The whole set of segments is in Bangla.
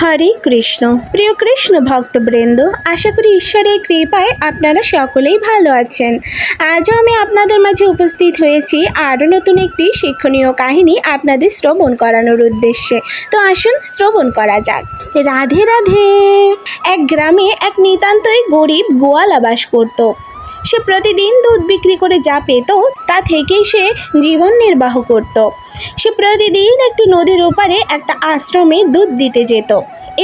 হরে কৃষ্ণ। প্রিয় কৃষ্ণ ভক্তবৃন্দ, আশা করি ঈশ্বরের কৃপায় আপনারা সকলেই ভালো আছেন। আজও আমি আপনাদের মাঝে উপস্থিত হয়েছি আরও নতুন একটি শিক্ষণীয় কাহিনী আপনাদের শ্রবণ করানোর উদ্দেশ্যে। তো আসুন শ্রবণ করা যাক। রাধে রাধে। এক গ্রামে এক নিতান্তই গরিব গোয়ালা বাস করত। সে প্রতিদিন দুধ বিক্রি করে যা পেত, তা থেকেই সে জীবন নির্বাহ করত। সে প্রতিদিন একটি নদীর ওপারে একটা আশ্রমে দুধ দিতে যেত।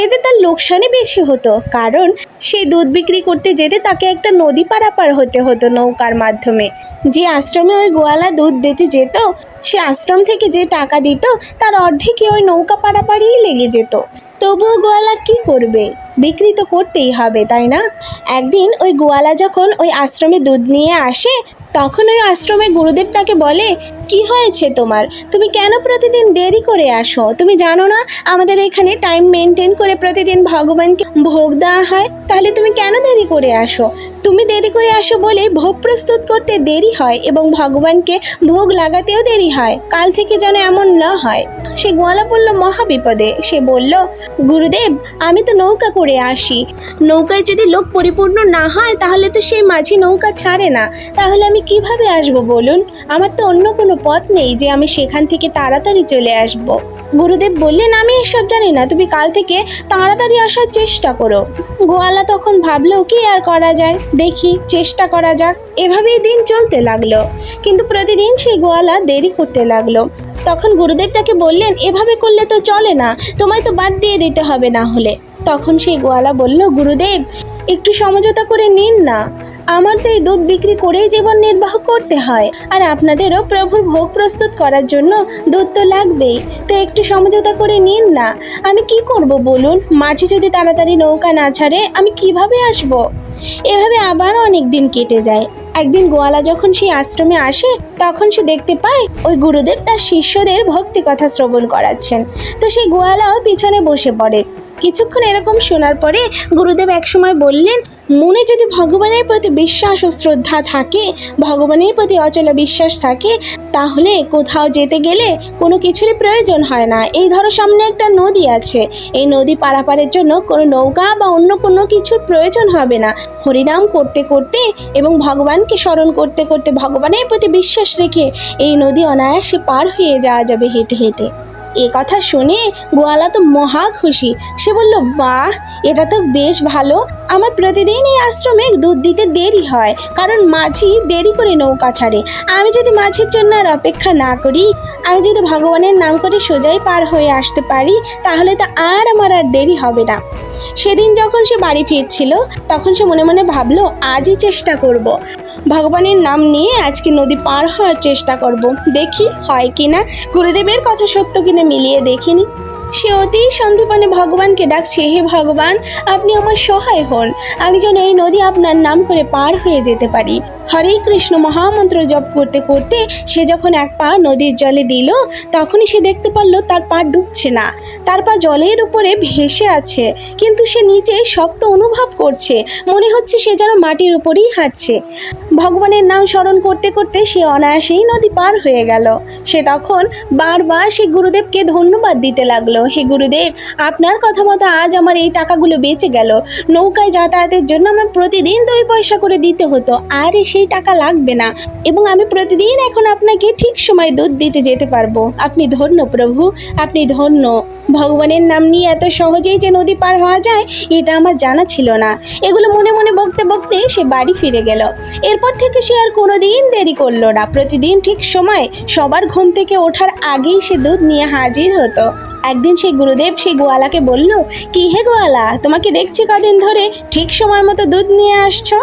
এতে তার লোকসানই বেশি হতো, কারণ সেই দুধ বিক্রি করতে যেতে তাকে একটা নদী পারাপার হতে হতো নৌকার মাধ্যমে। যে আশ্রমে ওই গোয়ালা দুধ দিতে যেত, সে আশ্রম থেকে যে টাকা দিত, তার অর্ধেকই ওই নৌকা পারাপারই লেগে যেত। তবুও গোয়ালা কি করবে? বিক্রি তো করতেই হবে, তাই না? একদিন ওই গোয়ালা যখন ওই আশ্রমে দুধ নিয়ে আসে, তখন ওই আশ্রমের গুরুদেব তাকে বলে, কি হয়েছে তোমার? তুমি কেন প্রতিদিন দেরি করে আসো? তুমি জানো না, আমাদের এখানে টাইম মেনটেন করে প্রতিদিন ভগবানকে ভোগ দেওয়া হয়, তাহলে তুমি কেন দেরি করে আসো? তুমি দেরি করে আসো বলে ভোগ প্রস্তুত করতে দেরি হয় এবং ভগবানকে ভোগ লাগাতেও দেরি হয়। কাল থেকে যেন এমন না হয়। সে গোয়ালা বলল মহা বিপদে সে বলল, গুরুদেব, আমি তো নৌকা করে আসি। নৌকায় যদি লোক পরিপূর্ণ না হয়, তাহলে তো সেই মাঝি নৌকা ছাড়ে না। তাহলে আমি কীভাবে আসব বলুন? আমার তো অন্য কোনো পথ নেই যে আমি সেখান থেকে তাড়াতাড়ি চলে আসব। গুরুদেব বললেন, আমি এসব জানি না। তুমি কাল থেকে তাড়াতাড়ি আসার চেষ্টা করো। গোয়ালা তখন ভাবলো, কি আর করা যায়? দেখি, চেষ্টা করা যাক। এভাবেই দিন চলতে লাগল। কিন্তু প্রতিদিন সেই গোয়ালা দেরি করতে লাগল। তখন গুরুদেব তাকে বললেন, এভাবে করলে তো চলে না, তোমায় তো বাদ দিয়ে দিতে হবে না হলে। তখন সেই গোয়ালা বলল, গুরুদেব, একটু সমঝোতা করে নিন না। আমার তো এই দুধ বিক্রি করেই জীবন নির্বাহ করতে হয়। আর আপনাদেরও প্রভুর ভোগ প্রস্তুত করার জন্য দুধ তো লাগবেই। তো একটু সমঝোতা করে নিন না। আমি কি করব বলুন? মাঝে যদি তাড়াতাড়ি নৌকা না ছাড়ে, আমি কীভাবে আসব? এভাবে আবার অনেক দিন কেটে যায়। একদিন গোয়ালা যখন সেই আশ্রমে আসে, তখন সে দেখতে পায়, ওই গুরুদেব তার শিষ্যদের ভক্তি কথা শ্রবণ করাচ্ছেন। তো সেই গোয়ালাও পিছনে বসে পড়ে। কিছুক্ষণ এরকম শোনার পরে গুরুদেব একসময় বললেন মনে যদি ভগবানের প্রতি বিশ্বাস ও শ্রদ্ধা থাকে, ভগবানের প্রতি অচল বিশ্বাস থাকে, তাহলে কোথাও যেতে গেলে কোনো কিছুরই প্রয়োজন হয় না। এই ধরো সামনে একটা নদী আছে। এই নদী পারাপারের জন্য কোনো নৌকা বা অন্য কোনো কিছুর প্রয়োজন হবে না। হরিনাম করতে করতে এবং ভগবানকে স্মরণ করতে করতে ভগবানের প্রতি বিশ্বাস রেখে এই নদী অনায়াসে পার হয়ে যাওয়া যাবে হেঁটে হেঁটে। এ কথা শুনে গোয়ালা তো মহা খুশি। সে বলল, বাহ, এটা তো বেশ ভালো। আমার প্রতিদিন এই আশ্রমে দুধ দিতে দেরি হয়, কারণ মাঝি দেরি করে নৌকা ছাড়ে। আমি যদি মাঝির জন্য আর অপেক্ষা না করি, আমি যদি ভগবানের নাম করে সোজাই পার হয়ে আসতে পারি, তাহলে তো আর আমার আর দেরি হবে না। সেদিন যখন সে বাড়ি ফিরছিল, তখন সে মনে মনে ভাবলো, আজই চেষ্টা করব। ভগবানের নাম নিয়ে আজকে নদী পার হওয়ার চেষ্টা করব। দেখি হয় কি না গুরুদেবের কথা সত্য কিনা মিলিয়ে দেখিনি। সে অতি সন্দীপনে ভগবানকে ডাকছে, হে ভগবান, আপনি আমার সহায় হন। আমি যেন এই নদী আপনার নাম করে পার হয়ে যেতে পারি। হরে কৃষ্ণ মহামন্ত্র জপ করতে করতে সে যখন এক পা নদীর জলে দিল, তখনই সে দেখতে পারল তার পা ডুবছে না। তার পা জলের উপরে ভেসে আছে, কিন্তু সে নিচে শক্ত অনুভব করছে। মনে হচ্ছে সে যেন মাটির উপরেই হাঁটছে। ভগবানের নাম স্মরণ করতে করতে সে অনায়াসেই নদী পার হয়ে গেল। সে তখন বারবার সে গুরুদেবকে ধন্যবাদ দিতে লাগল। হে গুরুদেব, আপনার কথা মতো আজ আমার এই টাকাগুলো বেঁচে গেল। নৌকায় যাতায়াতের জন্য আমার প্রতিদিন দুই পয়সা করে দিতে হতো। আর সেই টাকা লাগবে না। এবং আমি প্রতিদিন এখন আপনাকে ঠিক সময় দুধ দিতে যেতে পারব। আপনি ধন্য প্রভু, আপনি ধন্য। ভগবানের নাম নিয়ে এত সহজেই যে নদী পার হওয়া যায়, এটা আমার জানা ছিল না। এগুলো মনে মনে বকতে বকতে সে বাড়ি ফিরে গেল। এরপর থেকে সে আর কোনোদিন দেরি করল না। প্রতিদিন ঠিক সময় সবার ঘুম থেকে ওঠার আগেই সে দুধ নিয়ে হাজির হতো। একদিন সেই গুরুদেব সেই গোয়ালাকে বলল, কি হে গোয়ালা, তোমাকে দেখছি কদিন ধরে ঠিক সময় মতো দুধ নিয়ে আসছো?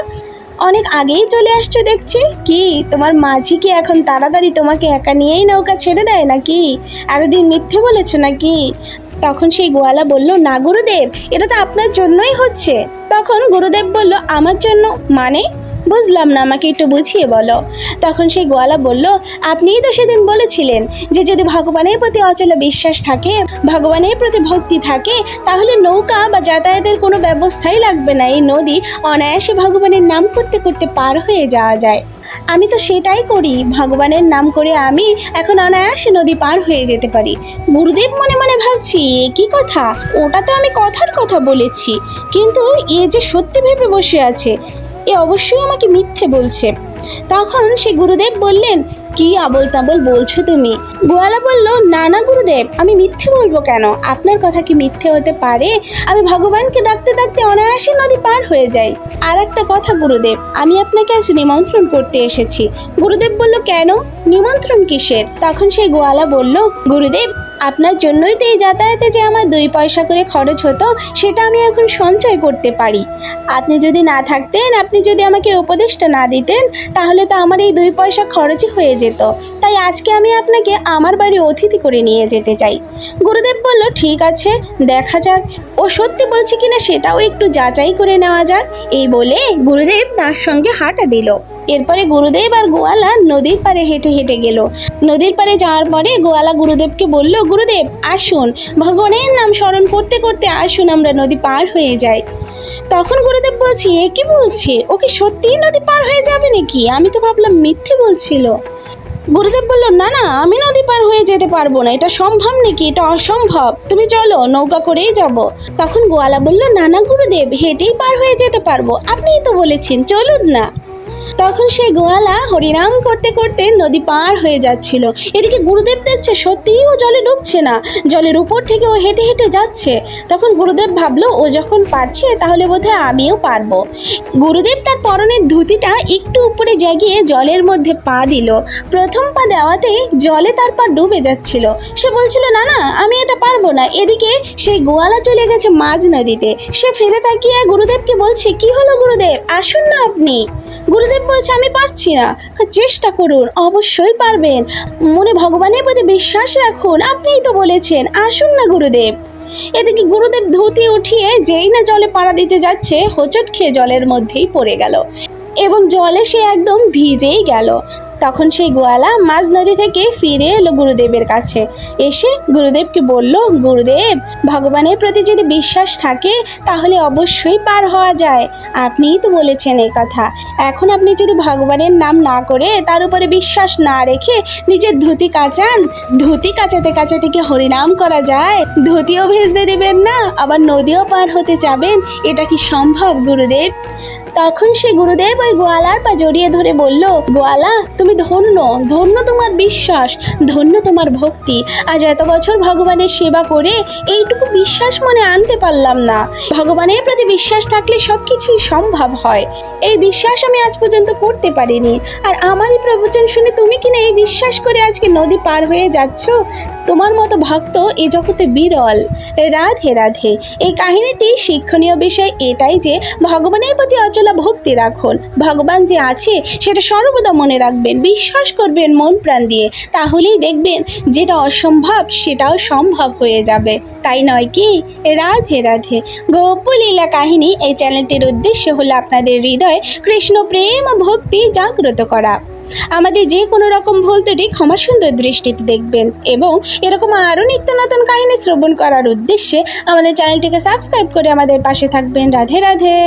অনেক আগেই চলে আসছে দেখছি। কি, তোমার মাঝি কি এখন তাড়াতাড়ি তোমাকে একা নিয়েই নৌকা ছেড়ে দেয় নাকি? এতদিন মিথ্যে বলেছ নাকি? তখন সেই গোয়ালা বলল, না গুরুদেব, এটা তো আপনার জন্যই হচ্ছে। তখন গুরুদেব বলল, আমার জন্য? মানে? বুঝলাম না, আমাকে একটু বুঝিয়ে বলো। তখন সেই গোয়ালা বলল, আপনিই তো সেদিন বলেছিলেন যে যদি ভগবানের প্রতি অচল বিশ্বাস থাকে, ভগবানের প্রতি ভক্তি থাকে, তাহলে নৌকা বা যাতায়াতের কোনো ব্যবস্থাই লাগবে না। এই নদী অনায়াসে ভগবানের নাম করতে করতে পার হয়ে যাওয়া যায়। আমি তো সেটাই করি। ভগবানের নাম করে আমি এখন অনায়াসে নদী পার হয়ে যেতে পারি। গুরুদেব মনে মনে ভাবছি, এ কি কথা? ওটা তো আমি কথার কথা বলেছি। কিন্তু এ যে সত্যি ভেবে বসে আছে এ অবশ্যই আমাকে মিথ্যে বলছে। তখন সে গুরুদেব বললেন, কি আবল তাবল বলছো তুমি? গোয়ালা বলল, না না, গুরুদেব, আমি মিথ্যে বলব কেন? আপনার কথা কি মিথ্যে হতে পারে? আমি ভগবানকে ডাকতে ডাকতে অনায়াসে নদী পার হয়ে যাই। আর একটা কথা, গুরুদেব, আমি আপনাকে আজ নিমন্ত্রণ করতে এসেছি। গুরুদেব বলল, কেন? নিমন্ত্রণ কিসের? তখন সেই গোয়ালা বলল, গুরুদেব আপনার জন্যই তো এই যাতায়াতে যে আমার দুই পয়সা করে খরচ হতো, সেটা আমি এখন সঞ্চয় করতে পারি। আপনি যদি না থাকতেন, আপনি যদি আমাকে উপদেশটা না দিতেন, তাহলে তো আমার এই দুই পয়সা খরচই হয়ে যেত। তাই আজকে আমি আপনাকে আমার বাড়ি অতিথি করে নিয়ে যেতে চাই। গুরুদেব বলল, ঠিক আছে, দেখা যাক। ও সত্যি বলছে কিনা সেটাও একটু যাচাই করে নেওয়া যাক। এই বলে গুরুদেব তার সঙ্গে হাঁটা দিল। এরপরে গুরুদেব আর গোয়ালা নদীর পাড়ে হেঁটে হেঁটে গেল। নদীর পাড়ে যাওয়ার পরে গোয়ালা গুরুদেবকে বলল, গুরুদেব, আসুন। ভগবানের নাম স্মরণ করতে করতে আসুন, আমরা নদী পার হয়ে যাই। তখন গুরুদেব বলছি, এ কি বলছে? ওকে সত্যিই নদী পার হয়ে যাবে নাকি? আমি তো ভাবলাম মিথ্যে বলছিল। গুরুদেব বলল, না না, আমি নদী পার হয়ে যেতে পারব না। এটা সম্ভব নাকি? এটা অসম্ভব। তুমি চলো, নৌকা করেই যাব। তখন গোয়ালা বলল, না না, গুরুদেব, হেঁটেই পার হয়ে যেতে পারব। আপনিই তো বলেছেন, চলুন না। তখন সেই গোয়ালা হরিনাম করতে করতে নদী পার হয়ে যাচ্ছিল। এদিকে গুরুদেব দেখছে সত্যিই ও জলে ডুবছে না। জলের উপর থেকে ও হেঁটে হেঁটে যাচ্ছে। তখন গুরুদেব ভাবলো, ও যখন পারছে তাহলে বোধহয় আমিও পারব। গুরুদেব তার পরনের ধুতিটা একটু উপরে জাগিয়ে জলের মধ্যে পা দিল। প্রথম পা দেওয়াতে জলে তার পা ডুবে যাচ্ছিল। সে বলছিল, না না, আমি এটা পারব না। এদিকে সেই গোয়ালা চলে গেছে মাঝ নদীতে। সে ফিরে তাকিয়ে গুরুদেবকে বলছে, কি হলো গুরুদেব? আসুন না আপনি। গুরুদেব বলছে, আমি পারছি না। চেষ্টা করুন, অবশ্যই পারবেন। মনে ভগবানের প্রতি বিশ্বাস রাখুন, আপনিই তো বলেছেন, আসুন না গুরুদেব। এদিকে গুরুদেব ধুতি উঠিয়ে যেই না জলে পাড়া দিতে যাচ্ছে, হোঁচট খেয়ে জলের মধ্যেই পড়ে গেল। এবং জলে সে একদম ভিজেই গেল। তখন সেই গোয়ালা মাঝ নদী থেকে ফিরে এলো গুরুদেবের কাছে। এসে গুরুদেবকে বলল, গুরুদেব, ভগবানের প্রতি যদি বিশ্বাস থাকে, তাহলে অবশ্যই পার হওয়া যায়। আপনিই তো বলেছেন এই কথা। এখন আপনি যদি ভগবানের নাম না করে তার উপরে বিশ্বাস না রেখে নিজের ধুতি কাচান, ধুতি কাচাতে কাচাতে কি হরিনাম করা যায়? ধুতিও ভেজতে দেবেন না, আবার নদীও পার হতে যাবেন। এটা কি সম্ভব, গুরুদেব? তখন সে গুরুদেব ওই গোয়ালার পা জড়িয়ে ধরে বলল, গোয়ালা, তুমি ধন্য ধন্য তোমার বিশ্বাস, ধন্য তোমার ভক্তি। আজ এত বছর ভগবানের সেবা করে এইটুকু বিশ্বাস মনে আনতে পারলাম না। ভগবানের প্রতি বিশ্বাস থাকলে সব কিছুই সম্ভব হয়। এই বিশ্বাস আমি আজ পর্যন্ত করতে পারিনি। আর আমারই প্রবচন শুনে তুমি কিনা এই বিশ্বাস করে আজকে নদী পার হয়ে যাচ্ছ? তোমার মতো ভক্ত এ জগতে বিরল। রাধে রাধে। এই কাহিনীটি শিক্ষণীয় বিষয় এটাই যে, ভগবানের প্রতি অচলা ভক্তি রাখুন। ভগবান যে আছে, সেটা সর্বদা মনে রাখবেন, বিশ্বাস করবেন মন প্রাণ দিয়ে। তাহলেই দেখবেন যেটা অসম্ভব, সেটাও সম্ভব হয়ে যাবে। তাই নয় কি? রাধে রাধে। গোপলীলা কাহিনী এই চ্যানেলটির উদ্দেশ্য হলো আপনাদের হৃদয়ে কৃষ্ণ প্রেম ও ভক্তি জাগ্রত করা। আমাদের যে কোনো রকম ভুল ত্রুটি ক্ষমা সুন্দর দৃষ্টিতে দেখবেন এবং এরকম আরও নিত্য নতুন কাহিনী শ্রবণ করার উদ্দেশ্যে আমাদের চ্যানেলটিকে সাবস্ক্রাইব করে আমাদের পাশে থাকবেন। রাধে রাধে।